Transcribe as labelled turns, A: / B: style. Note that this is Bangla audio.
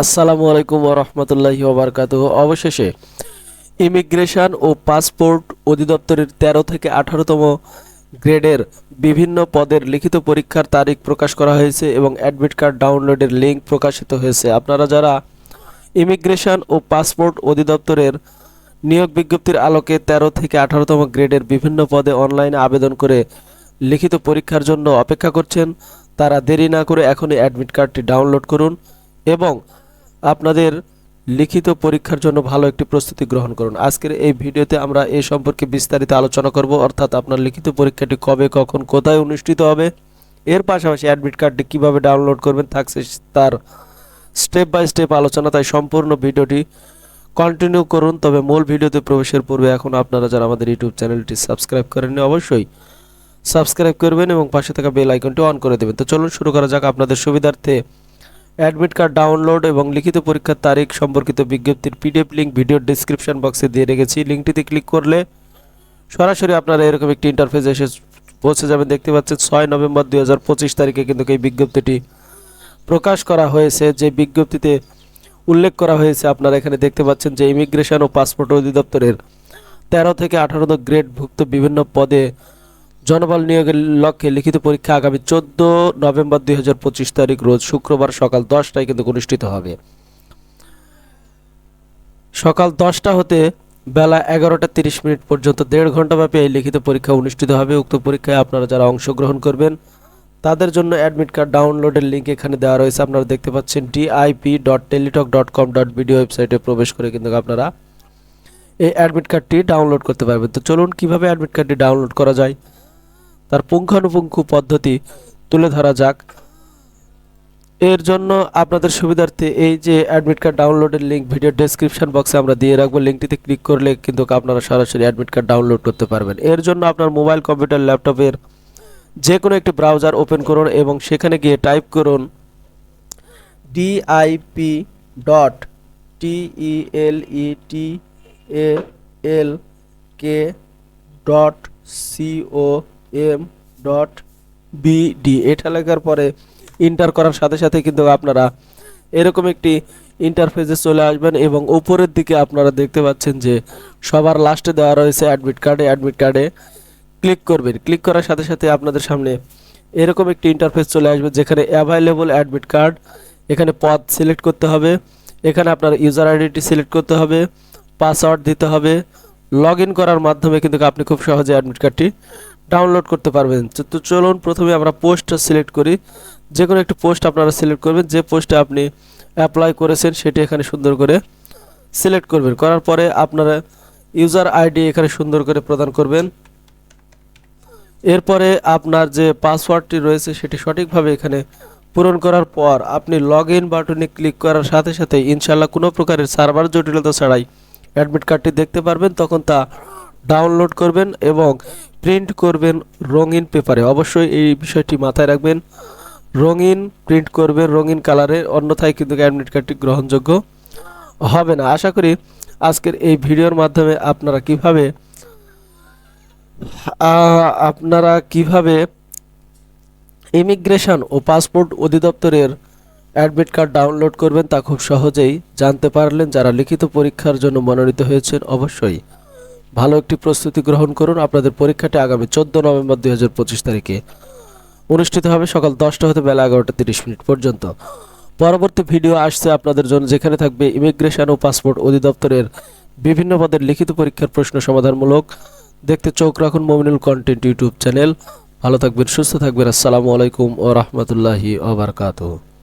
A: আসসালামু আলাইকুম রহমতুল্লাহি ওবরকাত অবশেষে ইমিগ্রেশন ও পাসপোর্ট অধিদপ্তরের তেরো থেকে আঠারোতম গ্রেডের বিভিন্ন পদের লিখিত পরীক্ষার তারিখ প্রকাশ করা হয়েছে এবং অ্যাডমিট কার্ড ডাউনলোডের লিঙ্ক প্রকাশিত হয়েছে। আপনারা যারা ইমিগ্রেশন ও পাসপোর্ট অধিদপ্তরের নিয়োগ বিজ্ঞপ্তির আলোকে তেরো থেকে আঠারোতম গ্রেডের বিভিন্ন পদে অনলাইনে আবেদন করে লিখিত পরীক্ষার জন্য অপেক্ষা করছেন, তারা দেরি না করে এখনই অ্যাডমিট কার্ডটি ডাউনলোড করুন এবং আপনাদের লিখিত পরীক্ষার জন্য ভালো একটি প্রস্তুতি গ্রহণ করুন। আজকের এই ভিডিওতে আমরা এই সম্পর্কে বিস্তারিত আলোচনা করব, অর্থাৎ আপনার লিখিত পরীক্ষাটি কবে, কখন, কোথায় অনুষ্ঠিত হবে, এর পাশাপাশি অ্যাডমিট কার্ডটি কীভাবে ডাউনলোড করবেন থাকছে তার স্টেপ বাই স্টেপ আলোচনা, তাই সম্পূর্ণ ভিডিওটি কন্টিনিউ করুন। তবে মূল ভিডিওতে প্রবেশের পূর্বে এখন আপনারা যারা আমাদের ইউটিউব চ্যানেলটি সাবস্ক্রাইব করেননি, অবশ্যই সাবস্ক্রাইব করবেন এবং পাশে থাকা বেল আইকনটি অন করে দেবেন। তো চলুন শুরু করা যাক আপনাদের সুবিধার্থে। অ্যাডমিট কার্ড ডাউনলোড এবং লিখিত পরীক্ষার তারিখ সম্পর্কিত বিজ্ঞপ্তির পিডিএফ লিঙ্ক ভিডিওর ডিসক্রিপশন বক্সে দিয়ে রেখেছি। লিঙ্কটিতে ক্লিক করলে সরাসরি আপনারা এরকম একটি ইন্টারফেস এসে পৌঁছে যাবেন। দেখতে পাচ্ছেন ছয় নভেম্বর দুই হাজার পঁচিশ তারিখে কিন্তু এই বিজ্ঞপ্তিটি প্রকাশ করা হয়েছে। যে বিজ্ঞপ্তিতে উল্লেখ করা হয়েছে, আপনারা এখানে দেখতে পাচ্ছেন যে ইমিগ্রেশন ও পাসপোর্ট অধিদপ্তরের তেরো থেকে আঠারো গ্রেডভুক্ত বিভিন্ন পদে জনবল নিয়োগের লক্ষ্যে লিখিত পরীক্ষা আগামী চোদ্দ নভেম্বর দুই হাজার পঁচিশ তারিখ, রোজ শুক্রবার সকাল দশটায় কিন্তু অনুষ্ঠিত হবে। সকাল দশটা হতে বেলা এগারোটা তিরিশ মিনিট পর্যন্ত দেড় ঘন্টাব্যাপী এই লিখিত পরীক্ষা অনুষ্ঠিত হবে। উক্ত পরীক্ষায় আপনারা যারা অংশগ্রহণ করবেন, তাদের জন্য অ্যাডমিট কার্ড ডাউনলোডের লিঙ্ক এখানে দেওয়া রয়েছে। আপনারা দেখতে পাচ্ছেন DIP dot Teletalk dot com dot video ওয়েবসাইটে প্রবেশ করে কিন্তু আপনারা এই অ্যাডমিট কার্ডটি ডাউনলোড করতে পারবেন। তো চলুন, কীভাবে অ্যাডমিট কার্ডটি ডাউনলোড করা যায়? তার পুঙ্খানুপুঙ্খ পদ্ধতি তুলে ধরা যাক। এর জন্য আপনাদের সুবিধার্থে এই যে অ্যাডমিট কার্ড ডাউনলোডের লিঙ্ক ভিডিও ডেসক্রিপশন বক্সে আমরা দিয়ে রাখব। লিঙ্কটিতে ক্লিক করলে কিন্তু আপনারা সরাসরি অ্যাডমিট কার্ড ডাউনলোড করতে পারবেন। এর জন্য আপনার মোবাইল কম্পিউটার ল্যাপটপের যে কোনো একটি ব্রাউজার ওপেন করুন এবং সেখানে গিয়ে টাইপ করুন DIP dot T E L E T L K dot C O M dot BD এটা লেখার পরে ইন্টার করার সাথে সাথে কিন্তু আপনারা এরকম একটি ইন্টারফেসে চলে আসবেন এবং উপরের দিকে আপনারা দেখতে পাচ্ছেন যে সবার লাস্টে দেওয়া রয়েছে অ্যাডমিট কার্ডে অ্যাডমিট কার্ডে ক্লিক করবেন। ক্লিক করার সাথে সাথে আপনাদের সামনে এরকম একটি ইন্টারফেস চলে আসবে যেখানে অ্যাভাইলেবল অ্যাডমিট কার্ড এখানে পদ সিলেক্ট করতে হবে, এখানে আপনার ইউজার আইডিটি সিলেক্ট করতে হবে পাসওয়ার্ড দিতে হবে লগ করার মাধ্যমে কিন্তু আপনি খুব সহজে অ্যাডমিট কার্ডটি ডাউনলোড করতে পারবেন। তো চলুন প্রথমে আমরা পোস্টটা সিলেক্ট করি। যে কোনো একটি পোস্ট আপনারা সিলেক্ট করবেন। যে পোস্টে আপনি অ্যাপ্লাই করেছেন সেটি এখানে সুন্দর করে সিলেক্ট করবেন। করার পরে আপনারা ইউজার আইডি এখানে সুন্দর করে প্রদান করবেন। এরপরে আপনার যে পাসওয়ার্ডটি রয়েছে সেটি সঠিকভাবে এখানে পূরণ করার পর আপনি লগ ইন বাটনে ক্লিক করার সাথে সাথে ইনশাল্লাহ কোনো প্রকারের সার্ভার জটিলতা ছাড়াই অ্যাডমিট কার্ডটি দেখতে পারবেন। তখন তা ডাউনলোড করবেন এবং প্রিন্ট করবেন রঙিন পেপারে। অবশ্যই এই বিষয়টি মাথায় রাখবেন। রঙিন প্রিন্ট করবেন রঙিন কালারে, অন্যথায় কিন্তু অ্যাডমিট কার্ডটি গ্রহণযোগ্য হবে না। আশা করি আজকের এই ভিডিওর মাধ্যমে আপনারা কীভাবে আপনারা কীভাবে ইমিগ্রেশন ও পাসপোর্ট অধিদপ্তরের অ্যাডমিট কার্ড ডাউনলোড করবেন তা খুব সহজেই জানতে পারলেন। যারা লিখিত পরীক্ষার জন্য মনোনীত হয়েছেন অবশ্যই ভালো একটি প্রস্তুতি গ্রহণ করুন। আপনাদের পরীক্ষাটি আগামী চোদ্দ নভেম্বর দুই তারিখে অনুষ্ঠিত হবে সকাল দশটা হতে বেলা এগারোটা তিরিশ মিনিট পর্যন্ত। পরবর্তী ভিডিও আসছে আপনাদের জন্য, যেখানে থাকবে ইমিগ্রেশন ও পাসপোর্ট অধিদপ্তরের বিভিন্ন পদের লিখিত পরীক্ষার প্রশ্ন সমাধানমূলক। দেখতে চোখ রাখুন মমিনুল কন্টেন্ট ইউটিউব চ্যানেল। ভালো থাকবেন, সুস্থ থাকবেন। আসসালামু আলাইকুম ও রহমতুল্লাহি ওবরকাতুহ